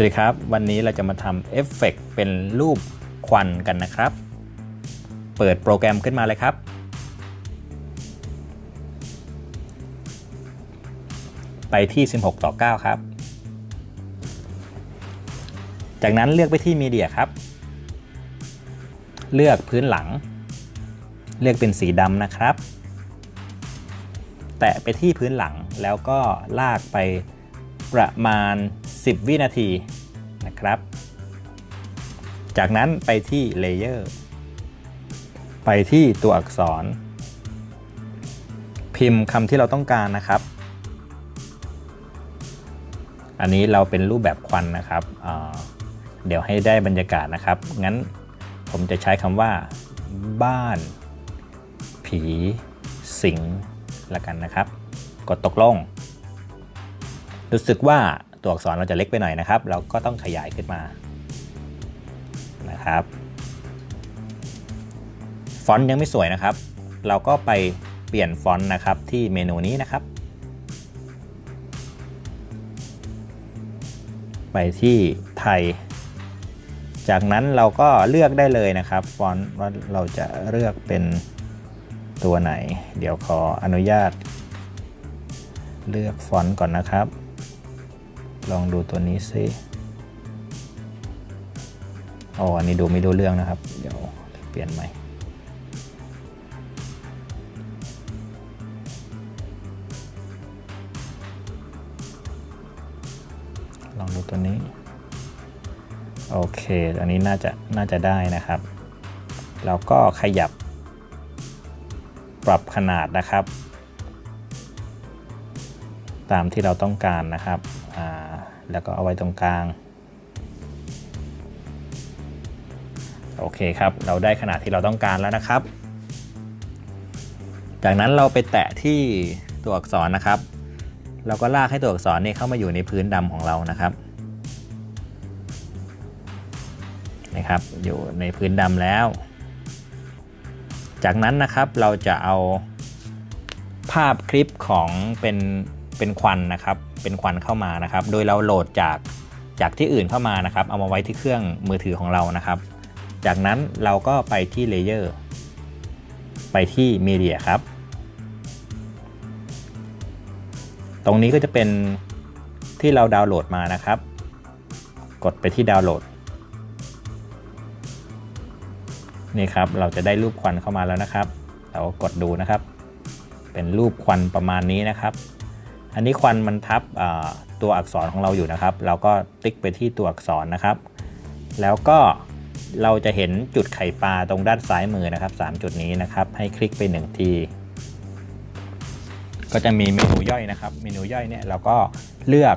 วัสดีครับ วันนี้เราจะมาทำเอฟเฟกต์เป็นรูปควันกันนะครับ เปิดโปรแกรมขึ้นมาเลยครับ ไปที่ 16 ต่อ 9 ครับ จากนั้นเลือกไปที่มีเดียครับ เลือกพื้นหลัง เลือกเป็นสีดำนะครับ แตะไปที่พื้นหลังแล้วก็ลากไปประมาณ 10 วินาทีนะครับ จากนั้นไปที่เลเยอร์ไปที่ตัวอักษร พิมพ์คำที่เราต้องการนะครับ อันนี้เราเป็นรูปแบบควันนะครับอ่าเดี๋ยวให้ได้บรรยากาศนะครับ งั้นผมจะใช้คำว่า บ้าน ผี สิงละกันนะครับ กดตกลง รู้สึกว่า ตัวอักษรเราจะเล็กไปหน่อยนะครับ เราก็ต้องขยายขึ้นมานะครับฟอนต์ยังไม่สวยนะครับ เราก็ไปเปลี่ยนฟอนต์นะครับที่เมนูนี้นะครับ ไปที่ไทย จากนั้นเราก็เลือกได้เลยนะครับฟอนต์ว่าเราจะเลือกเป็นตัวไหน เดี๋ยวขออนุญาต เลือกฟอนต์ก่อนนะครับ ลองดูตัวนี้ซิอ๋ออันนี้ดูไม่ดูเรื่องนะครับ เดี๋ยวเปลี่ยนใหม่ ลองดูตัวนี้ โอเค อันนี้น่าจะน่าจะได้นะครับ แล้วก็ขยับ ปรับขนาดนะครับ ตามที่เราต้องการนะครับ แล้วก็เอาไว้ตรงกลาง โอเคครับ เราได้ขนาดที่เราต้องการแล้วนะครับ จากนั้นเราไปแตะที่ตัวอักษรนะครับ เราก็ลากให้ตัวอักษรนี่เข้ามาอยู่ในพื้นดำของเรานะครับนะครับอยู่ในพื้นดำแล้ว จากนั้นนะครับเราจะเอาภาพคลิปของเป็นเป็นควันนะครับ เป็นควันเข้ามานะครับ โดยเราโหลดจากจากที่อื่นเข้ามานะครับ เอามาไว้ที่เครื่องมือถือของเรานะครับ จากนั้นเราก็ไปที่เลเยอร์ไปที่มีเดียครับ ตรงนี้ก็จะเป็นที่เราดาวน์โหลดมานะครับ กดไปที่ดาวน์โหลด นี่ครับ เราจะได้รูปควันเข้ามาแล้วนะครับ เรากดดูนะครับ เป็นรูปควันประมาณนี้นะครับ อันนี้ควันมันทับตัวอักษรของเราอยู่นะครับ เราก็ติ๊กไปที่ตัวอักษรนะครับ แล้วก็เราจะเห็นจุดไข่ปลาตรงด้านซ้ายมือนะครับ 3 จุดนี้นะครับ ให้คลิกไป 1 ที ก็จะมีเมนูย่อยนะครับ เมนูย่อยเนี่ยเราก็เลือก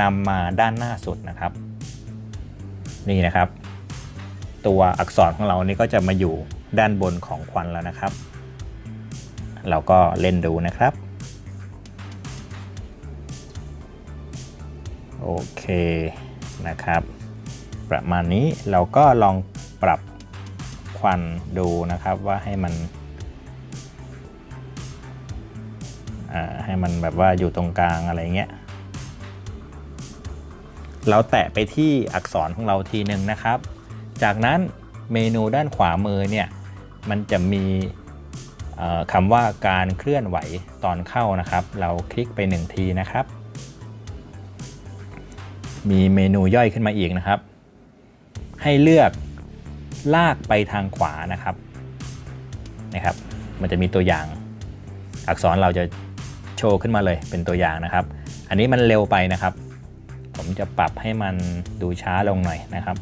นำมาด้านหน้าสุดนะครับ นี่นะครับ ตัวอักษรของเรานี่ก็จะมาอยู่ด้านบนของควันแล้วนะครับ เราก็เล่นดูนะครับ โอเคนะครับ ประมาณนี้เราก็ลองปรับควันดูนะครับว่าให้มันให้มันแบบว่าอยู่ตรงกลางอะไรเงี้ย เราแตะไปที่อักษรของเราทีหนึ่งนะครับ จากนั้นเมนูด้านขวามือเนี่ยมันจะมีคำว่าการเคลื่อนไหวตอนเข้านะครับ เราคลิกไปหนึ่งทีนะครับ มีเมนูย่อยขึ้นมาอีกนะครับ ให้เลือกลากไปทางขวานะครับนะครับ มันจะมีตัวอย่าง อักษรเราจะโชว์ขึ้นมาเลยเป็นตัวอย่างนะครับ อันนี้มันเร็วไปนะครับ ผมจะปรับให้มันดูช้าลงหน่อยนะครับ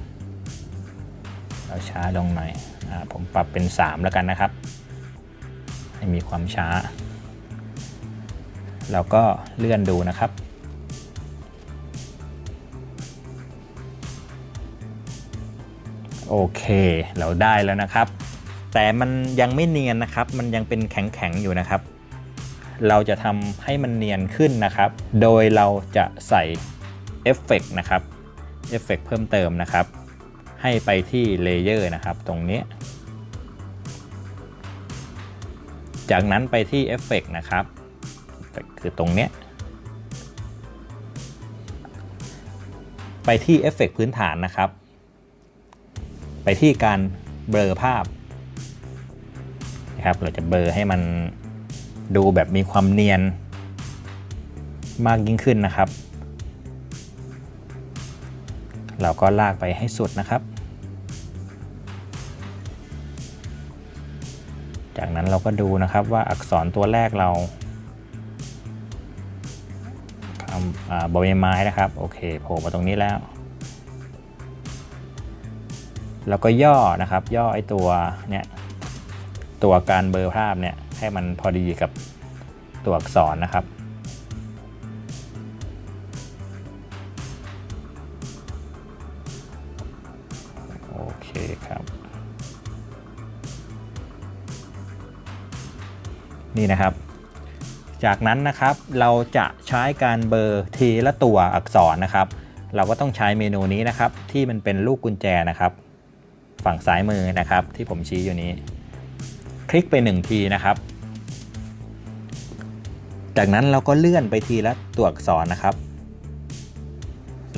เราช้าลงหน่อยอผมปรับเป็น 3 แล้วกันนะครับ ให้มีความช้า เราก็เลื่อนดูนะครับ โอเค เราได้แล้วนะครับ แต่มันยังไม่เนียนนะครับ มันยังเป็นแข็งๆอยู่นะครับ เราจะทำให้มันเนียนขึ้นนะครับ โดยเราจะใส่เอฟเฟกนะครับเอฟเฟกเพิ่มเติมนะครับ ให้ไปที่เลเยอร์นะครับ ตรงนี้ จากนั้นไปที่เอฟเฟกนะครับคือตรงนี้ไปที่เอฟเฟกพื้นฐานนะครับ ไปที่การเบลอภาพนะครับเราจะเบลอให้มันดูแบบมีความเนียนมากยิ่งขึ้นนะครับ เราก็ลากไปให้สุดนะครับ จากนั้นเราก็ดูนะครับว่าอักษรตัวแรกเราคำอ่าบอใบไม้นะครับ โอเคโผล่มาตรงนี้แล้ว แล้วก็ย่อนะครับ ย่อไอตัวเนี่ยตัวการเบลอภาพเนี่ยให้มันพอดีกับตัวอักษรนะครับ โอเคครับ นี่นะครับ จากนั้นนะครับเราจะใช้การเบอร์ทีละตัวอักษรนะครับ เราก็ต้องใช้เมนูนี้นะครับที่มันเป็นลูกกุญแจนะครับ ฝั่งซ้ายมือนะครับ ที่ผมชี้อยู่นี้ คลิกไปหนึ่งทีนะครับ จากนั้นเราก็เลื่อนไปทีละตัวอักษรนะครับ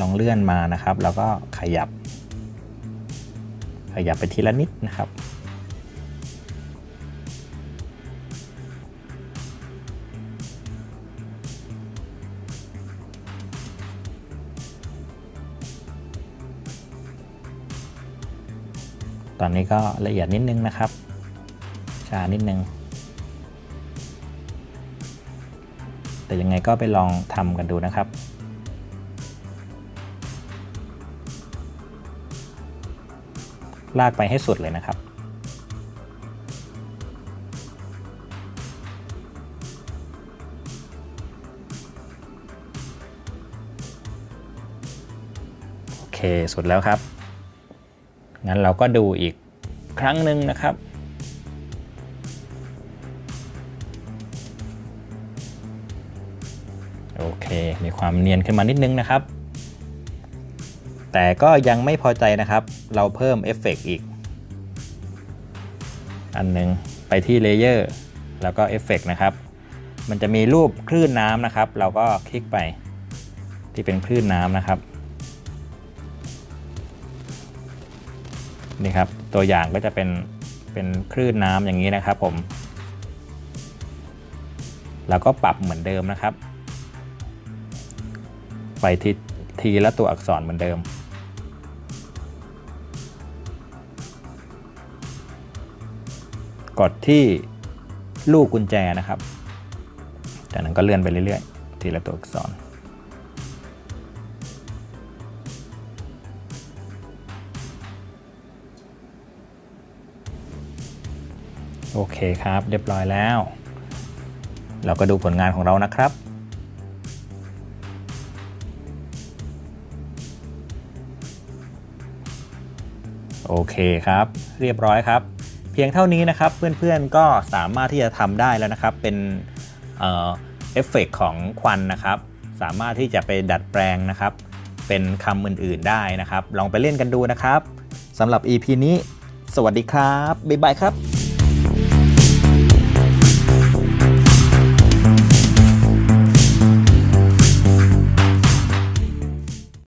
ลองเลื่อนมานะครับ แล้วก็ขยับ ขยับไปทีละนิดนะครับ ตอนนี้ก็ละเอียดนิดนึงนะครับชานิดนึง แต่ยังไงก็ไปลองทำกันดูนะครับลากไปให้สุดเลยนะครับ โอเค สุดแล้วครับ งั้นเราก็ดูอีกครั้งหนึ่งนะครับ โอเค มีความเนียนขึ้นมานิดนึงนะครับ แต่ก็ยังไม่พอใจนะครับ เราเพิ่มเอฟเฟกต์อีก อันหนึงไปที่เลเยอร์แล้วก็เอฟเฟกต์นะครับ มันจะมีรูปคลื่นน้ำนะครับ เราก็คลิกไปที่เป็นคลื่นน้ำนะครับ นี่ครับตัวอย่างก็จะเป็นเป็นคลื่นน้ำอย่างนี้นะครับผม แล้วก็ปรับเหมือนเดิมนะครับ ไปทีทีละตัวอักษรเหมือนเดิม กดที่ลูกกุญแจนะครับ จากนั้นก็เลื่อนไปเรื่อยๆ ทีละตัวอักษร โอเคครับ เรียบร้อยแล้ว เราก็ดูผลงานของเรานะครับ โอเคครับ เรียบร้อยครับ เพียงเท่านี้นะครับเพื่อนๆก็สามารถที่จะทำได้แล้วนะครับ เป็นเอฟเฟกต์ของควันนะครับ สามารถที่จะไปดัดแปลงนะครับ เป็นคำอื่นๆได้นะครับ ลองไปเล่นกันดูนะครับสำหรับ EP นี้ สวัสดีครับ บ๊ายบายครับ